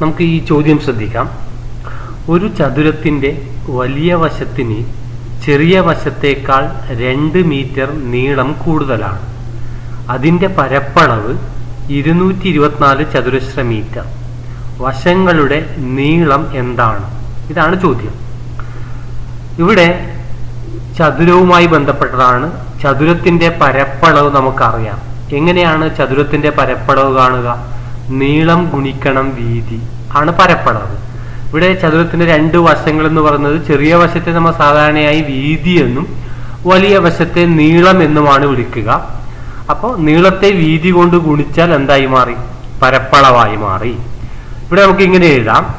നമുക്ക് ഈ ചോദ്യം ശ്രദ്ധിക്കാം. ഒരു ചതുരത്തിന്റെ വലിയ വശത്തിന് ചെറിയ വശത്തേക്കാൾ രണ്ട് മീറ്റർ നീളം കൂടുതലാണ്. അതിന്റെ പരപ്പളവ് ഇരുന്നൂറ്റി ഇരുപത്തിനാല് ചതുരശ്ര മീറ്റർ. വശങ്ങളുടെ നീളം എന്താണ്? ഇതാണ് ചോദ്യം. ഇവിടെ ചതുരവുമായി ബന്ധപ്പെട്ടതാണ്. ചതുരത്തിന്റെ പരപ്പളവ് നമുക്കറിയാം. എങ്ങനെയാണ് ചതുരത്തിന്റെ പരപ്പളവ് കാണുക? നീളം ഗുണിക്കണം വീതി. ആണ് പരപ്പളവ്. ഇവിടെ ചതുരത്തിന്റെ രണ്ട് വശങ്ങൾ എന്ന് പറയുന്നത് ചെറിയ വശത്തെ നമ്മൾ സാധാരണയായി വീതി എന്നും വലിയ വശത്തെ നീളം എന്നുമാണ് വിളിക്കുക. അപ്പോൾ നീളത്തെ വീതി കൊണ്ട് ഗുണിച്ചാൽ എന്തായി മാറി? പരപ്പളവായി മാറി. ഇവിടെ നമുക്ക് ഇങ്ങനെ എഴുതാം.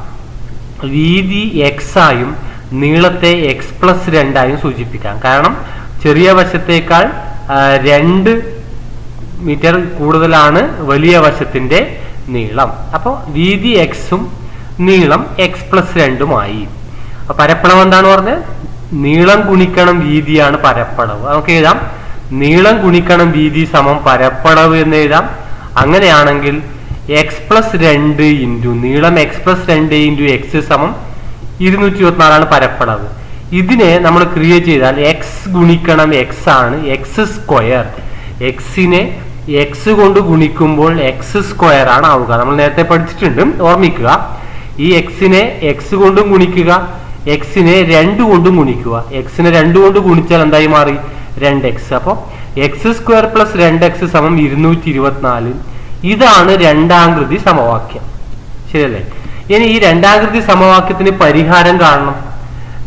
വീതി എക്സ് ആയും നീളത്തെ എക്സ് പ്ലസ് രണ്ടായും സൂചിപ്പിക്കാം. കാരണം ചെറിയ വശത്തേക്കാൾ രണ്ട് മീറ്റർ കൂടുതലാണ് വലിയ വശത്തിന്റെ നീളം. അപ്പോൾ വീതി എക്സും നീളം എക്സ് പ്ലസ് രണ്ടുമായി പരപ്പളവ് എന്താണ് പറഞ്ഞത്? നീളം ഗുണിക്കണം വീതിയാണ് പരപ്പളവ്. നമുക്ക് എഴുതാം. നീളം ഗുണിക്കണം വീതി സമം പരപ്പളവ് എന്ന് എഴുതാം. അങ്ങനെയാണെങ്കിൽ എക്സ് പ്ലസ് രണ്ട് ഇന്റു നീളം എക്സ് പ്ലസ് രണ്ട് ഇന്റു എക്സ് സമം ഇരുന്നൂറ്റി ഇരുപത്തിനാലാണ് പരപ്പളവ്. ഇതിനെ നമ്മൾ ക്രിയേറ്റ് ചെയ്താൽ എക്സ് ഗുണിക്കണം എക്സ് ആണ്. എക്സ് സ്ക്വയർ എക്സിനെ എക്സ് കൊണ്ട് ഗുണിക്കുമ്പോൾ എക്സ് സ്ക്വയർ ആണ് ആവുക. നമ്മൾ നേരത്തെ പഠിച്ചിട്ടുണ്ട്. ഓർമ്മിക്കുക. ഈ എക്സിനെ എക്സ് കൊണ്ടും ഗുണിക്കുക. എക്സിനെ രണ്ട് കൊണ്ടും ഗുണിക്കുക. എക്സിനെ രണ്ട് കൊണ്ട് ഗുണിച്ചാൽ എന്തായി മാറി? രണ്ട് എക്സ് അപ്പോൾ എക്സ് സ്ക്വയർ പ്ലസ് രണ്ട് എക്സ് സമം ഇരുന്നൂറ്റി ഇരുപത്തിനാല് ഇതാണ് രണ്ടാംകൃതി സമവാക്യം. ശരിയല്ലേ? ഇനി ഈ രണ്ടാംകൃതി സമവാക്യത്തിന് പരിഹാരം കാണണം.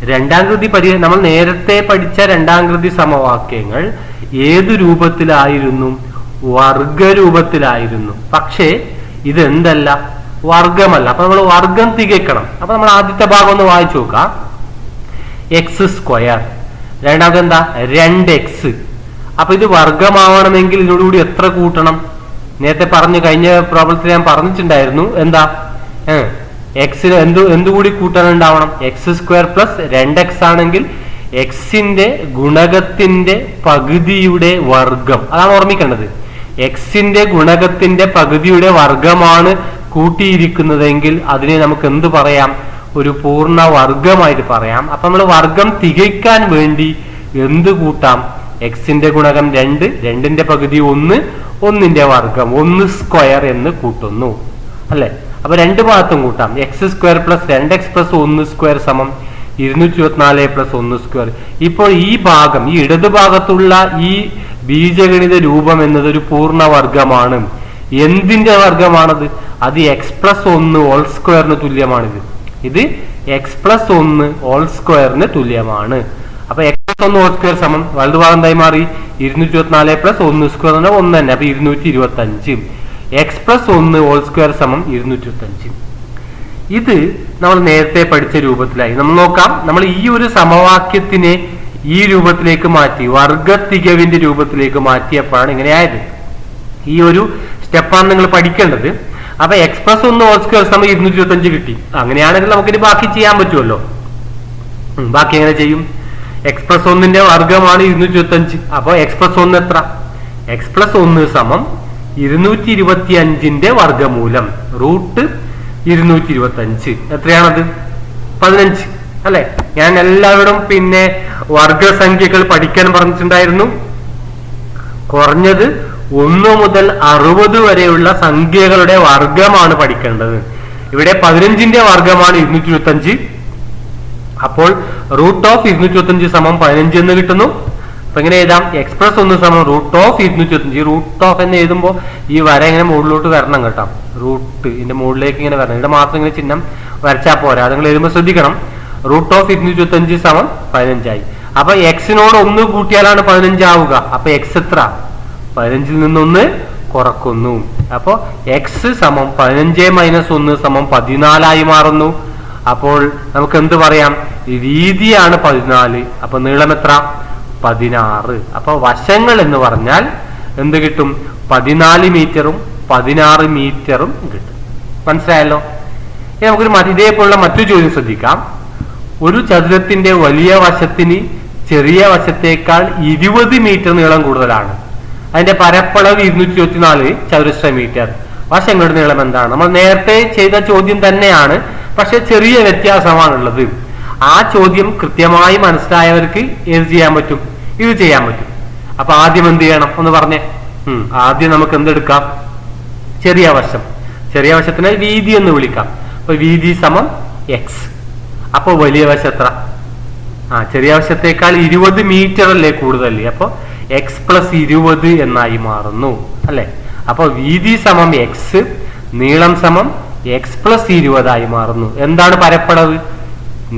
രണ്ടാംകൃതി പരിഹാരം നമ്മൾ നേരത്തെ പഠിച്ച രണ്ടാംകൃതി സമവാക്യങ്ങൾ ഏതു രൂപത്തിലായിരുന്നു? വർഗരൂപത്തിലായിരുന്നു. പക്ഷേ ഇതെന്തല്ല? വർഗമല്ല. അപ്പൊ നമ്മൾ വർഗം തികയ്ക്കണം. അപ്പൊ നമ്മൾ ആദ്യത്തെ ഭാഗം ഒന്ന് വായിച്ചു നോക്കാം. എക്സ് സ്ക്വയർ രണ്ടാമത് എന്താ രണ്ട് എക്സ് അപ്പൊ ഇത് വർഗമാവണമെങ്കിൽ ഇതിനോടുകൂടി എത്ര കൂട്ടണം? നേരത്തെ പറഞ്ഞു കഴിഞ്ഞ പ്രോബ്ലത്തിൽ ഞാൻ പറഞ്ഞിട്ടുണ്ടായിരുന്നു. എന്താ? എക്സിന് എന്ത് എന്തുകൂടി കൂട്ടാനുണ്ടാവണം എക്സ് സ്ക്വയർ പ്ലസ് രണ്ട് എക്സ് ആണെങ്കിൽ എക്സിന്റെ ഗുണകത്തിന്റെ പകുതിയുടെ വർഗം. അതാണ് ഓർമ്മിക്കേണ്ടത്. എക്സിന്റെ ഗുണകത്തിന്റെ പകുതിയുടെ വർഗമാണ് കൂട്ടിയിരിക്കുന്നതെങ്കിൽ അതിനെ നമുക്ക് എന്ത് പറയാം? ഒരു പൂർണ വർഗമായിട്ട് പറയാം. അപ്പൊ നമ്മൾ വർഗം തികയ്ക്കാൻ വേണ്ടി എന്ത് കൂട്ടാം? എക്സിന്റെ ഗുണകം രണ്ട് രണ്ടിന്റെ പകുതി ഒന്ന് ഒന്നിന്റെ വർഗം ഒന്ന് സ്ക്വയർ എന്ന് കൂട്ടുന്നു. അല്ലെ? അപ്പൊ രണ്ട് ഭാഗത്തും കൂട്ടാം. എക്സ് സ്ക്വയർ പ്ലസ് രണ്ട് എക്സ് പ്ലസ് ഒന്ന് സ്ക്വയർ സമം ഇരുന്നൂറ്റി ഇരുപത്തിനാല് പ്ലസ് ഒന്ന് സ്ക്വയർ. ഇപ്പോൾ ഈ ഭാഗം ഈ ഇടതു ഭാഗത്തുള്ള ഈ ബീജഗണിത രൂപം എന്നത് ഒരു പൂർണ വർഗമാണ് എന്തിന്റെ വർഗമാണത് അത് എക്സ് പ്ലസ് ഒന്ന് ഓൾ സ്ക്വയറിന് തുല്യമാണിത്. ഇത് എക്സ് പ്ലസ് ഒന്ന് ഓൾ സ്ക്വയറിന് തുല്യമാണ്. അപ്പൊ എക്സ് പ്ലസ് ഒന്ന് ഓൾ സ്ക്വയർ സമം വലതുഭാഗം എന്തായി മാറി? ഇരുന്നൂറ്റി ഇരുപത്തിനാല് പ്ലസ് ഒന്ന് സ്ക്വയർ പറഞ്ഞാൽ ഒന്ന് തന്നെ. അപ്പൊ ഇരുന്നൂറ്റി ഇരുപത്തി അഞ്ച് എക്സ് പ്ലസ് ഒന്ന് ഓൾ സ്ക്വയർ സമം ഇരുന്നൂറ്റി ഇരുപത്തി അഞ്ച് ഇത് നമ്മൾ നേരത്തെ പഠിച്ച രൂപത്തിലായി. നമ്മൾ നോക്കാം. നമ്മൾ ഈ ഒരു സമവാക്യത്തിനെ ഈ രൂപത്തിലേക്ക് മാറ്റി വർഗ തികവിന്റെ രൂപത്തിലേക്ക് മാറ്റിയപ്പോഴാണ് ഇങ്ങനെ ആയത്. ഈ ഒരു സ്റ്റെപ്പാണ് നിങ്ങൾ പഠിക്കേണ്ടത്. അപ്പൊ എക്സ്പ്രസ് ഒന്ന് ഓസ്കർ സമയം ഇരുന്നൂറ്റി ഇരുപത്തി അഞ്ച് കിട്ടി. അങ്ങനെയാണെങ്കിൽ നമുക്കിനി ബാക്കി ചെയ്യാൻ പറ്റുമല്ലോ. ബാക്കി എങ്ങനെ ചെയ്യും? എക്സ്പ്രസ് ഒന്നിന്റെ വർഗമാണ് ഇരുന്നൂറ്റി ഇരുപത്തി അഞ്ച് അപ്പൊ എക്സ്പ്രസ് ഒന്ന് എത്ര? എക്സ്പ്രസ് ഒന്ന് സമം ഇരുന്നൂറ്റി ഇരുപത്തി അഞ്ചിന്റെ വർഗമൂലം റൂട്ട് ഇരുന്നൂറ്റി ഇരുപത്തി അഞ്ച് എത്രയാണത്? പതിനഞ്ച്. അല്ലെ? ഞാൻ എല്ലാവരും പിന്നെ വർഗസംഖ്യകൾ പഠിക്കാൻ പറഞ്ഞിട്ടുണ്ടായിരുന്നു. കുറഞ്ഞത് ഒന്ന് മുതൽ അറുപത് വരെയുള്ള സംഖ്യകളുടെ വർഗമാണ് പഠിക്കേണ്ടത്. ഇവിടെ പതിനഞ്ചിന്റെ വർഗമാണ് ഇരുന്നൂറ്റി ഇരുപത്തഞ്ച് അപ്പോൾ റൂട്ട് ഓഫ് ഇരുന്നൂറ്റി ഇരുപത്തി സമം പതിനഞ്ച് എന്ന് കിട്ടുന്നു. അപ്പൊ ഇങ്ങനെ എഴുതാം? എക്സ്പ്രസ് ഒന്ന് സമം റൂട്ട് ഓഫ് ഇരുന്നൂറ്റി അഞ്ച് റൂട്ട് ഓഫ് എന്ന് എഴുതുമ്പോൾ ഈ വര ഇങ്ങനെ മുകളിലോട്ട് വരണം കേട്ടോ. റൂട്ട് ഇതിന്റെ മുകളിലേക്ക് ഇങ്ങനെ വരണം. ഇവിടെ മാത്രം ഇങ്ങനെ ചിഹ്നം വരച്ചാൽ പോരാ. അത് നിങ്ങൾ എഴുതുമ്പോൾ ശ്രദ്ധിക്കണം. റൂട്ട് ഓഫ് ഇരുന്നൂറ്റി അഞ്ച് സമം പതിനഞ്ചായി. അപ്പൊ എക്സിനോട് ഒന്ന് കൂട്ടിയാലാണ് പതിനഞ്ചാവുക അപ്പൊ എക്സ് എത്ര? പതിനഞ്ചിൽ നിന്നൊന്ന് കുറക്കുന്നു. അപ്പോ എക്സ് സമം പതിനഞ്ച് മൈനസ് ഒന്ന് സമം പതിനാലായി മാറുന്നു. അപ്പോൾ നമുക്ക് എന്ത് പറയാം? വീതിയാണ് പതിനാല്. അപ്പൊ നീളം എത്ര? പതിനാറ്. അപ്പൊ വശങ്ങൾ എന്ന് പറഞ്ഞാൽ എന്ത് കിട്ടും? പതിനാല് മീറ്ററും പതിനാറ് മീറ്ററും കിട്ടും. മനസ്സിലായല്ലോ? നമുക്കൊരു ഇതേപോലുള്ള മറ്റു ചോദ്യം ശ്രദ്ധിക്കാം. ഒരു ചതുരത്തിന്റെ വലിയ വശത്തിന് ചെറിയ വശത്തേക്കാൾ ഇരുപത് മീറ്റർ നീളം കൂടുതലാണ്. അതിന്റെ പരപ്പളവ് ഇരുന്നൂറ്റി ഇരുപത്തിനാല് ചതുരശ്ര മീറ്റർ. വശങ്ങളുടെ നീളം എന്താണ്? നമ്മൾ നേരത്തെ ചെയ്ത ചോദ്യം തന്നെയാണ് പക്ഷെ ചെറിയ വ്യത്യാസമാണുള്ളത്. ആ ചോദ്യം കൃത്യമായി മനസ്സിലായവർക്ക് ഏത് ചെയ്യാൻ പറ്റും? ഇത് ചെയ്യാൻ പറ്റും. അപ്പൊ ആദ്യം എന്ത് ചെയ്യണം ഒന്ന് പറഞ്ഞേ. ആദ്യം നമുക്ക് എന്തെടുക്കാം? ചെറിയ വശം. ചെറിയ വശത്തിനെ വീതി എന്ന് വിളിക്കാം. അപ്പൊ വീതി സമം എക്സ് അപ്പൊ വലിയ വശം എത്ര? ആ ചെറിയ വശത്തേക്കാൾ ഇരുപത് മീറ്റർ അല്ലേ കൂടുതൽ? അപ്പൊ എക്സ് പ്ലസ് ഇരുപത് എന്നായി മാറുന്നു അല്ലെ? അപ്പൊ വീതി സമം എക്സ് നീളം സമം എക്സ് പ്ലസ് ഇരുപതായി മാറുന്നു. എന്താണ് പരപ്പളവ്?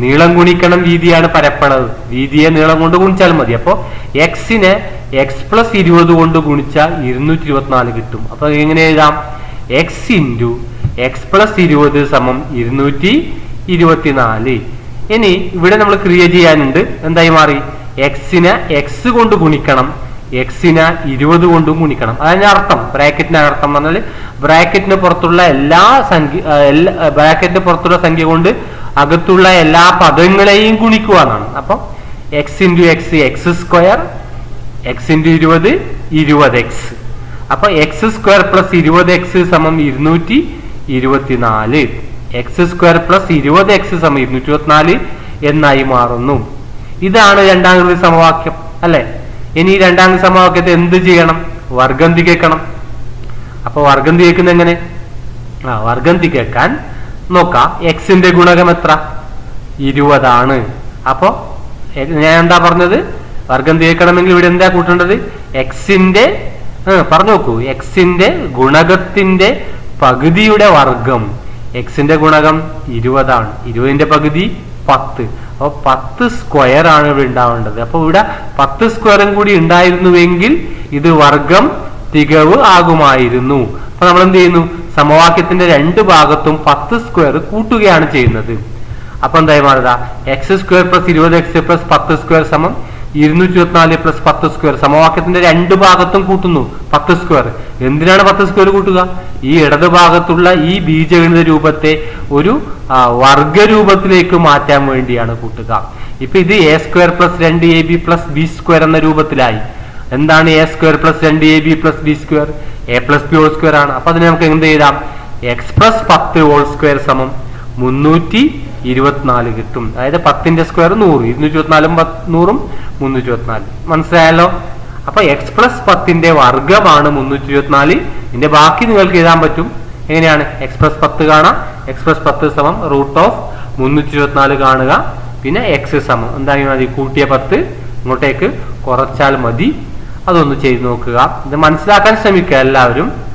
നീളം ഗുണിക്കണം വീതിയാണ് പരപ്പളവ്. വീതിയെ നീളം കൊണ്ട് ഗുണിച്ചാൽ മതി. അപ്പോൾ എക്സിനെ എക്സ് പ്ലസ് ഇരുപത് കൊണ്ട് ഗുണിച്ചാൽ ഇരുന്നൂറ്റി ഇരുപത്തിനാല് കിട്ടും. അപ്പൊ എങ്ങനെ എഴുതാം? എക്സ് ഇന്റു എക്സ് പ്ലസ് ഇരുപത് സമം ഇരുന്നൂറ്റി ഇരുപത്തിനാല്. ഇനി ഇവിടെ നമ്മൾ ക്രിയ ചെയ്യാനുണ്ട്. എന്തായി മാറി? എക്സിനെ എക്സ് കൊണ്ട് ഗുണിക്കണം. എക്സിനെ ഇരുപത് കൊണ്ടും ഗുണിക്കണം. അതിന്റെ അർത്ഥം. ബ്രാക്കറ്റിന്റെ അർത്ഥം പറഞ്ഞാൽ ബ്രാക്കറ്റിന് പുറത്തുള്ള എല്ലാ സംഖ്യ എല്ലാ ബ്രാക്കറ്റിന് പുറത്തുള്ള സംഖ്യ കൊണ്ട് അകത്തുള്ള എല്ലാ പദങ്ങളെയും ഗുണിക്കുക എന്നാണ്. അപ്പൊ x into x x square x into ഇരുപത് ഇരുപത് എക്സ് അപ്പൊ എക്സ് സ്ക്വയർ പ്ലസ് ഇരുപത് എക്സ് സമം ഇരുന്നൂറ്റി ഇരുപത്തിനാല്. എക്സ് സ്ക്വയർ പ്ലസ് ഇരുപത് എക്സ് സമയം ഇരുന്നൂറ്റി ഇരുപത്തിനാല് എന്നായി മാറുന്നു. ഇതാണ് രണ്ടാം സമവാക്യം അല്ലെ? ഇനി രണ്ടാം സമവാക്യത്തെ എന്ത് ചെയ്യണം? വർഗം തികക്കണം അപ്പൊ വർഗം തികക്കുന്ന എങ്ങനെ? ആ വർഗം തികക്കാൻ നോക്കാം. എക്സിന്റെ ഗുണകം എത്ര? ഇരുപതാണ്. അപ്പോ ഞാൻ എന്താ പറഞ്ഞത്? വർഗം തികക്കണമെങ്കിൽ ഇവിടെ എന്താ കൂട്ടേണ്ടത്? എക്സിന്റെ പറഞ്ഞു നോക്കൂ എക്സിന്റെ ഗുണകത്തിന്റെ പകുതിയുടെ വർഗം. എക്സിന്റെ ഗുണകം ഇരുപതാണ്. ഇരുപതിന്റെ പകുതി പത്ത്. അപ്പൊ പത്ത് സ്ക്വയർ ആണ് ഇവിടെ ഉണ്ടാവേണ്ടത്. അപ്പൊ ഇവിടെ പത്ത് സ്ക്വയറും കൂടി ഉണ്ടായിരുന്നുവെങ്കിൽ ഇത് വർഗം തികവ് ആകുമായിരുന്നു. അപ്പൊ നമ്മൾ എന്ത് ചെയ്യുന്നു? സമവാക്യത്തിന്റെ രണ്ട് ഭാഗത്തും പത്ത് സ്ക്വയർ കൂട്ടുകയാണ് ചെയ്യുന്നത്. അപ്പൊ എന്തായി മാറുക? എക്സ് സ്ക്വയർ പ്ലസ് ഇരുപത് എക്സ് പ്ലസ് പത്ത് സ്ക്വയർ സമം ഇരുന്നൂറ്റി ഇരുപത്തിനാല് പ്ലസ് പത്ത് സ്ക്വയർ സമവാക്യത്തിന്റെ രണ്ട് ഭാഗത്തും കൂട്ടുന്നു. പത്ത് സ്ക്വയർ എന്തിനാണ് പത്ത് സ്ക്വയർ കൂട്ടുക? ഈ ഇടത് ഭാഗത്തുള്ള ഈ ബീജഗണിത രൂപത്തെ ഒരു വർഗരൂപത്തിലേക്ക് മാറ്റാൻ വേണ്ടിയാണ് കൂട്ടുക. ഇപ്പൊ ഇത് എ സ്ക്വയർ പ്ലസ് രണ്ട് a b plus b square എന്ന രൂപത്തിലായി. എന്താണ് എ സ്ക്വയർ പ്ലസ് രണ്ട് a b plus b square a plus b whole square ആണ്. അപ്പൊ അതിന് നമുക്ക് എന്ത് ചെയ്താം എക്സ് പ്ലസ് പത്ത് ഹോൾ സ്ക്വയർ സമം മുന്നൂറ്റി ഇരുപത്തിനാല് കിട്ടും. അതായത് പത്തിന്റെ സ്ക്വയർ നൂറ് ഇരുന്നൂറ്റി ഇരുപത്തിനാലും പത്ത്- നൂറും മുന്നൂറ്റി ഇരുപത്തിനാല് മനസ്സിലായല്ലോ? അപ്പൊ എക്സ് പ്ലസ് പത്തിന്റെ വർഗമാണ് മുന്നൂറ്റി ഇരുപത്തിനാല് ഇതിന്റെ ബാക്കി നിങ്ങൾക്ക് എഴുതാൻ പറ്റും. എങ്ങനെയാണ്? എക്സ് പ്ലസ് പത്ത് കാണാം. എക്സ് പ്ലസ് പത്ത് സമം റൂട്ട് ഓഫ് മുന്നൂറ്റി ഇരുപത്തിനാല് കാണുക. പിന്നെ എക്സ് സമം. എന്തായാലും മതി കൂട്ടിയ പത്ത്. ഇങ്ങോട്ടേക്ക് കുറച്ചാൽ മതി. അതൊന്ന് ചെയ്ത് നോക്കുക. ഇത് മനസ്സിലാക്കാൻ ശ്രമിക്കുക എല്ലാവരും.